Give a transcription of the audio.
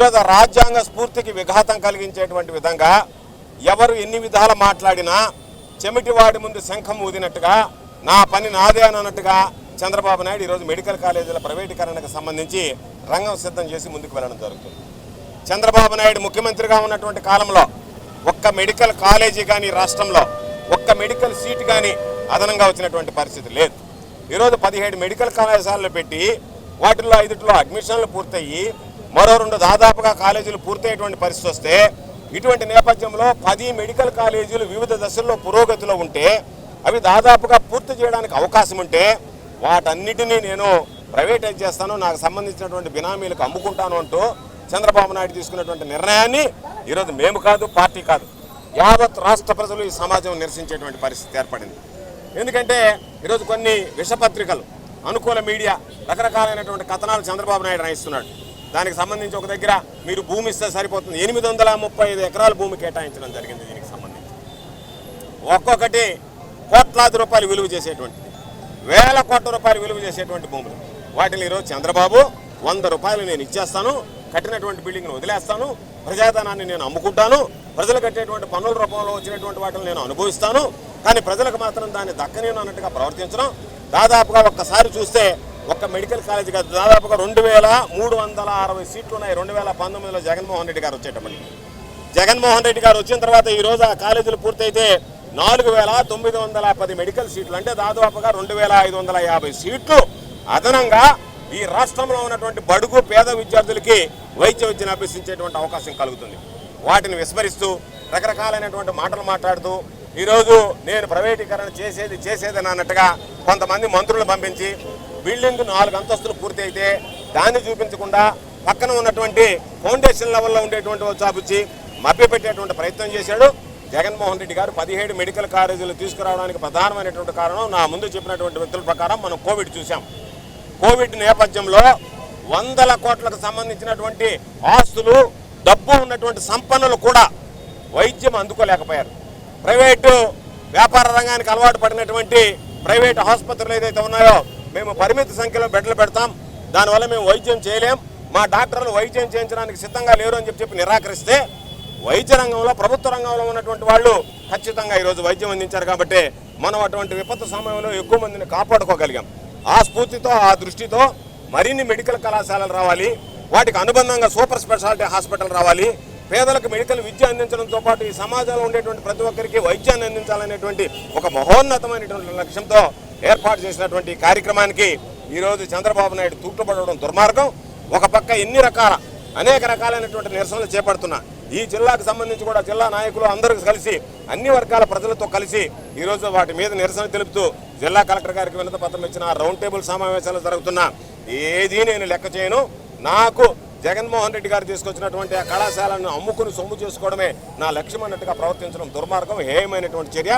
ఈరోజు రాజ్యాంగ స్ఫూర్తికి విఘాతం కలిగించేటువంటి విధంగా ఎవరు ఎన్ని విధాలు మాట్లాడినా చెమిటివాడి ముందు శంఖం ఊదినట్టుగా నా పని నాదే అన్నట్టుగా చంద్రబాబు నాయుడు ఈరోజు మెడికల్ కాలేజీల ప్రైవేటీకరణకు సంబంధించి రంగం సిద్ధం చేసి ముందుకు వెళ్ళడం జరుగుతుంది. చంద్రబాబు నాయుడు ముఖ్యమంత్రిగా ఉన్నటువంటి కాలంలో ఒక్క మెడికల్ కాలేజీ కానీ రాష్ట్రంలో ఒక్క మెడికల్ సీట్ కానీ అదనంగా వచ్చినటువంటి పరిస్థితి లేదు. ఈరోజు పదిహేడు మెడికల్ కళాశాలలు పెట్టి వాటిల్లో ఐదుట్లో అడ్మిషన్లు పూర్తయ్యి మరో రెండు దాదాపుగా కాలేజీలు పూర్తయ్యేటువంటి పరిస్థితి వస్తే ఇటువంటి నేపథ్యంలో పది మెడికల్ కాలేజీలు వివిధ దశల్లో పురోగతిలో ఉంటే అవి దాదాపుగా పూర్తి చేయడానికి అవకాశం ఉంటే వాటన్నిటినీ నేను ప్రైవేటైజ్ చేస్తాను నాకు సంబంధించినటువంటి బినామీలకు అమ్ముకుంటాను అంటూ చంద్రబాబు నాయుడు తీసుకున్నటువంటి నిర్ణయాన్ని ఈరోజు మేము కాదు పార్టీ కాదు యావత్ రాష్ట్ర ప్రజలు ఈ సమాజం నిరసించేటువంటి పరిస్థితి ఏర్పడింది. ఎందుకంటే ఈరోజు కొన్ని విషపత్రికలు అనుకూల మీడియా రకరకాలైనటువంటి కథనాలు చంద్రబాబు నాయుడు రాయిస్తున్నాడు. దానికి సంబంధించి ఒక దగ్గర మీరు భూమి ఇస్తే సరిపోతుంది. ఎనిమిది వందల ముప్పై ఐదు ఎకరాల భూమి కేటాయించడం జరిగింది దీనికి సంబంధించి. ఒక్కొక్కటి కోట్లాది రూపాయలు విలువ చేసేటువంటిది. వేల కోట్ల రూపాయలు విలువ చేసేటువంటి భూములు. వాటిని ఈరోజు చంద్రబాబు వంద రూపాయలు నేను ఇచ్చేస్తాను కట్టినటువంటి బిల్డింగ్ను వదిలేస్తాను ప్రజాధనాన్ని నేను అమ్ముకుంటాను ప్రజలు కట్టేటువంటి పన్నుల రూపంలో వచ్చినటువంటి వాటిని నేను అనుభవిస్తాను కానీ ప్రజలకు మాత్రం దాన్ని దక్కనేను అన్నట్టుగా ప్రవర్తించడం దాదాపుగా ఒక్కసారి చూస్తే ఒక మెడికల్ కాలేజ్ కాదు దాదాపుగా రెండు వేల మూడు వందల అరవై సీట్లు ఉన్నాయి. రెండు వేల పంతొమ్మిదిలో జగన్మోహన్ రెడ్డి గారు వచ్చేటప్పటికి జగన్మోహన్ రెడ్డి గారు వచ్చిన తర్వాత ఈరోజు ఆ కాలేజీలు పూర్తయితే నాలుగు వేల తొమ్మిది వందల పది మెడికల్ సీట్లు. అంటే దాదాపుగా రెండు వేల ఐదు వందల యాభై సీట్లు. అదనంగా ఈ రాష్ట్రంలో ఉన్నటువంటి బడుగు పేద విద్యార్థులకి వైద్య విద్యను అభ్యసించేటువంటి అవకాశం కలుగుతుంది. వాటిని విస్మరిస్తూ రకరకాలైనటువంటి మాటలు మాట్లాడుతూ ఈరోజు నేను ప్రైవేటీకరణ చేసేది చేసేదని అన్నట్టుగా కొంతమంది మంత్రులు పంపించి బిల్డింగ్ నాలుగు అంతస్తులు పూర్తి అయితే దాన్ని చూపించకుండా పక్కన ఉన్నటువంటి ఫౌండేషన్ లెవెల్లో ఉండేటువంటి ఓ చాపుచ్చి మభ్యపెట్టేటువంటి ప్రయత్నం చేశాడు. జగన్మోహన్ రెడ్డి గారు పదిహేడు మెడికల్ కాలేజీలు తీసుకురావడానికి ప్రధానమైనటువంటి కారణం నా ముందు చెప్పినటువంటి వ్యక్తుల ప్రకారం మనం కోవిడ్ చూసాం కోవిడ్ నేపథ్యంలో వందల కోట్లకు సంబంధించినటువంటి ఆస్తులు డబ్బు ఉన్నటువంటి సంపన్నులు కూడా వైద్యం అందుకోలేకపోయారు. ప్రైవేటు వ్యాపార రంగానికి అలవాటు పడినటువంటి ప్రైవేటు ఆసుపత్రులు ఏదైతే ఉన్నాయో మేము పరిమిత సంఖ్యలో బెడ్లు పెడతాం. దానివల్ల మేము వైద్యం చేయలేం. మా డాక్టర్లు వైద్యం చేయించడానికి సిద్ధంగా లేరు అని చెప్పి చెప్పి నిరాకరిస్తే వైద్య రంగంలో ప్రభుత్వ రంగంలో ఉన్నటువంటి వాళ్ళు ఖచ్చితంగా ఈరోజు వైద్యం అందించారు కాబట్టి మనం అటువంటి విపత్తు సమయంలో ఎక్కువ మందిని కాపాడుకోగలిగాం. ఆ స్ఫూర్తితో ఆ దృష్టితో మరిన్ని మెడికల్ కళాశాలలు రావాలి. వాటికి అనుబంధంగా సూపర్ స్పెషాలిటీ హాస్పిటల్ రావాలి. పేదలకు మెడికల్ విద్య అందించడంతో పాటు ఈ సమాజంలో ఉండేటువంటి ప్రతి ఒక్కరికి వైద్యాన్ని అందించాలనేటువంటి ఒక మహోన్నతమైనటువంటి లక్ష్యంతో ఏర్పాటు చేసినటువంటి కార్యక్రమానికి ఈరోజు చంద్రబాబు నాయుడు తూట్లుపడడం దుర్మార్గం. ఒక పక్క ఎన్ని రకాల అనేక రకాలైనటువంటి నిరసనలు చేపడుతున్నా ఈ జిల్లాకు సంబంధించి కూడా జిల్లా నాయకులు అందరూ కలిసి అన్ని వర్గాల ప్రజలతో కలిసి ఈరోజు వాటి మీద నిరసన తెలుపుతూ జిల్లా కలెక్టర్ గారికి వినత పత్రం ఇచ్చిన రౌండ్ టేబుల్ సమావేశాలు జరుగుతున్నా. ఏదీ నేను లెక్క చేయను. నాకు జగన్మోహన్ రెడ్డి గారు తీసుకొచ్చినటువంటి ఆ కళాశాలను అమ్ముకుని సొమ్ము చేసుకోవడమే నా లక్ష్యం అన్నట్టుగా ప్రవర్తించడం దుర్మార్గం హేయమైనటువంటి చర్య.